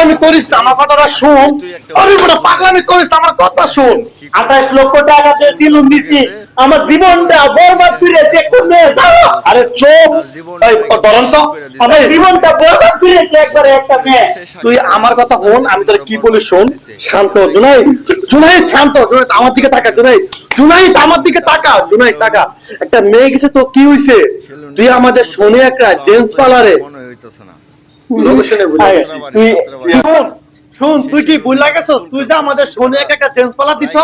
পাগলামি করিস না আমার কথাটা শুন। আরে বড় পাগলামি করিস না আমার কথা শুন। আঠাশ লক্ষ টাকা দিয়ে সিলুন দিছি। আমার জীবনটা বরবাদ করে যে কোনে যাও। আরে চোখ এই ধরন তো আমার জীবনটা বরবাদ করেছে একবারে একটা মেয়ে। তুই আমার কথা হন আমি তোর কি বলি শোন? শান্ত হ, জুনাই জুনাই শান্ত হ, জুনাই আমার দিকে তাকা জুনাই জুনাই আমার দিকে তাকা জুনাই তাকা। একটা মেয়ে গেছে তো কি হইছে? তুই আমাদের শোনে একটা জেন্টস পার্লারে মনে হইতেছে না। শোন, শোন তুই কি ভুল লাগেছস তুই যে আমাদের শোনে একটা পার্লার দিছ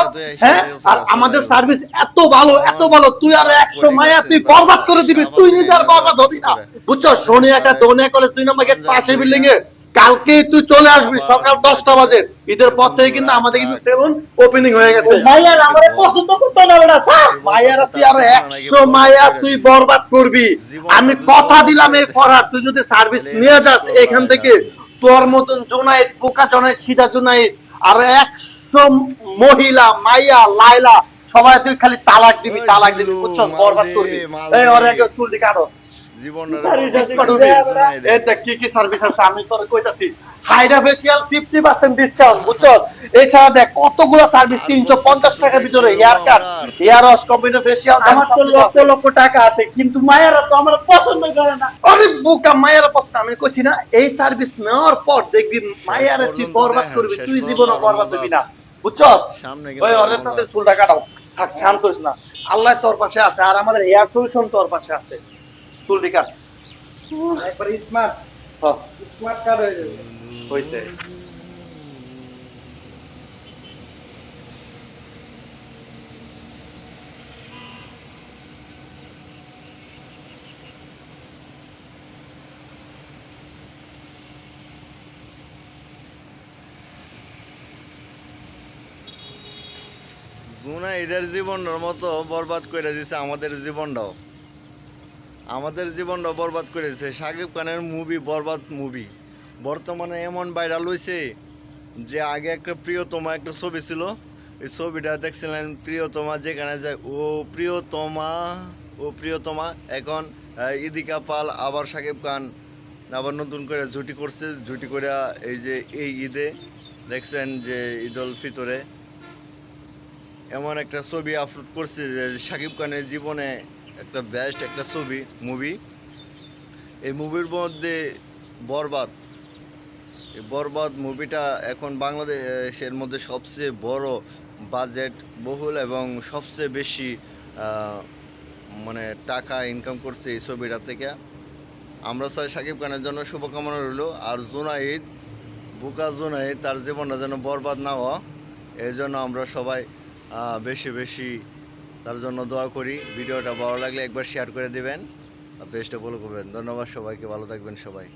হ্যাঁ? আর আমাদের সার্ভিস এত ভালো এত ভালো। তুই আর একশো মায়া তুই বরবাদ করে দিবি। তুই নিজে আর বরবাদ হবি না। বুঝছ শোনে একটা দোনে কলেজ তুই নম্বর গেট পাশে বিল্ডিং এ কালকে তুই চলে আসবি সকাল দশটা বাজে। ঈদের পর থেকে কিন্তু আমাদের কিন্তু সেলুন ওপেনিং হয়ে গেছে। আমার পছন্দ করতো না স্যার। মায়ারা তুই আর একশো মায়া তুই বরবাদ করবি। আমি কথা দিলাম এই ফরার তুই যদি সার্ভিস নিয়ে যাস এখান থেকে তোর মতন জোনাইত পোকা জোনাইত সিধা জোনাইত আর একশো মহিলা মাইয়া লাইলা সবাই তুই খালি তালাক দিবি তালাক দিবি বুঝছ বরবাদ করবি। এই ওর আগে কাটো জীবনটা এটা কি কি সার্ভিস আছে? আমি তোর কইতাছি হাইডা ফেসিয়াল ফিফটি পার্সেন্ট ডিসকাউন্ট বুঝছ এছাড়া দেখ কতগুলো সার্ভিস তিনশো পঞ্চাশ টাকার ভিতরে hair cut hair wash computer facial আমার তো লক্ষ লক্ষ টাকা আছে কিন্তু মায়েরা তো আমার পছন্দ করে না। আরে বোকা মায়ের প্রশ্ন আমি কইছি না এই সার্ভিস নেওয়ার পর দেখবি মায়ের তুই বরবাদ করবি তুই জীবনে বরবাদ না বুঝছস? সামনে ওই অনেক তাদের চুলটা কাটাও থাক শান্ত হইস না। আল্লাহ তোর পাশে আছে আর আমাদের হেয়ার সলিউশন তোর পাশে আছে। চুলটি কাট একবার স্মার্ট হ্যাঁ, স্মার্ট হয়ে যাবে হইছে। জুনা এদের জীবনটার মতো বরবাদ করে দিছে আমাদের জীবনটাও। আমাদের জীবনটাও বরবাদ করেছে। সাকিব খানের মুভি বরবাদ মুভি বর্তমানে এমন ভাইরাল হয়েছে যে আগে একটা প্রিয়তমা একটা ছবি ছিল। এই ছবিটা দেখছিলেন প্রিয়তমা যেখানে যায়, ও প্রিয়তমা ও প্রিয়তমা এখন ইদিকা পাল আবার সাকিব খান আবার নতুন করে জুটি করছে। জুটি করে এই যে এই ঈদে দেখছেন যে ঈদ উল ফিতরে এমন একটা ছবি আপলোড করছে যে শাকিব খানের জীবনে একটা বেস্ট একটা ছবি মুভি এই মুভির মধ্যে বরবাদ। এই বরবাদ মুভিটা এখন বাংলাদেশের মধ্যে সবচেয়ে বড় বাজেট বহুল এবং সবচেয়ে বেশি মানে টাকা ইনকাম করছে এই ছবিটা থেকে। আমরা চাই শাকিব খানের জন্য শুভকামনা রইল, আর জুনাইদ, বুকা জুনাইদ, তার জীবনটা যেন বরবাদ না হওয়া এই জন্য আমরা সবাই বেশি বেশি তার জন্য দোয়া করি। ভিডিওটা ভালো লাগলে একবার শেয়ার করে দেবেন। পেজটা ফলো করবেন। ধন্যবাদ সবাইকে। ভালো থাকবেন সবাই।